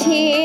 কাছে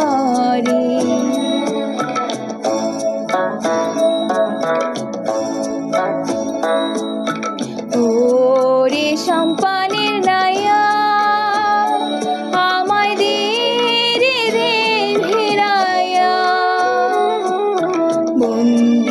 করে ওরে সম্পানের নায়া আমায় দিয়ে রে হেরায়া বন্ধু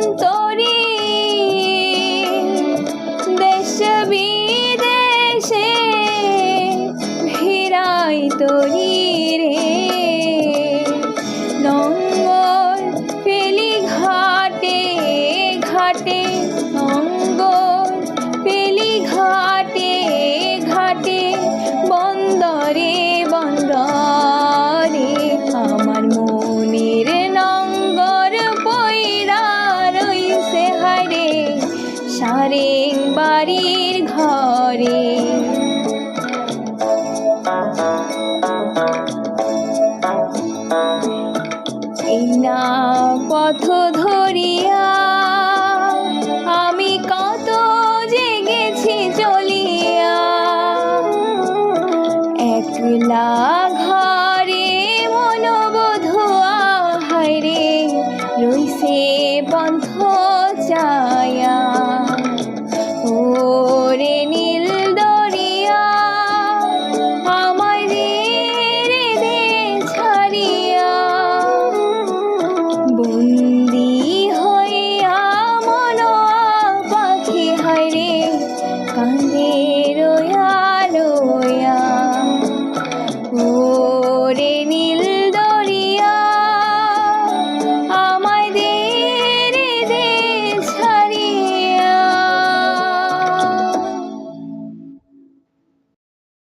tanto আরে বাড়ির ঘরে। এই না পথ ধরিয়া আমি কত জেগেছি চলিয়া। একলা ঘরে মনোবোধ হায়রে রইছে বন্ধ চা கண்டே